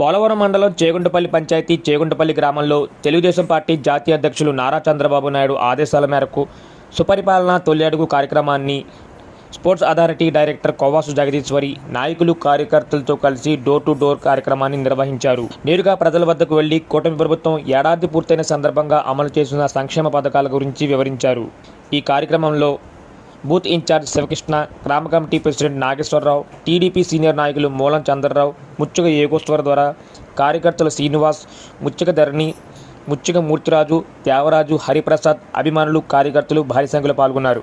పోలవరం మండలం చేగుంటపల్లి పంచాయతీ చేగుంటపల్లి గ్రామంలో తెలుగుదేశం పార్టీ జాతీయ అధ్యక్షులు నారా చంద్రబాబు నాయుడు ఆదేశాల మేరకు సుపరిపాలన తొలి అడుగు కార్యక్రమాన్ని sports authority director Kovasu Jagadeeswari నాయకులు కార్యకర్తలతో కలిసి డోర్ టు డోర్ కార్యక్రమాన్ని నిర్వహించారు. నేరుగా ప్రజల వద్దకు వెళ్ళి కూటమి ప్రభుత్వం ఏడాది పూర్తయిన సందర్భంగా అమలు చేస్తున్న సంక్షేమ పథకాల గురించి వివరించారు. ఈ కార్యక్రమంలో బూత్ ఇన్ఛార్జ్ శివకృష్ణ గ్రామ committee president Nageswararao TDP senior నాయకులు మూలం చంద్రరావు ముచ్చుగ ఏగోశ్వర ద్వారా కార్యకర్తలు శ్రీనివాస్ ముచ్చుగ ధరణి ముచ్చుగ మూర్తిరాజు దేవరాజు హరిప్రసాద్ అభిమానులు కార్యకర్తలు భారీ సంఖ్యలో పాల్గొన్నారు.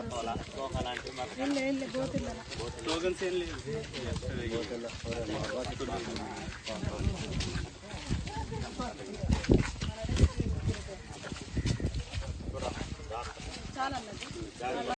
కట్టపోవాలా అలాంటివి స్లోగన్స్ ఏం లేదు. చాలా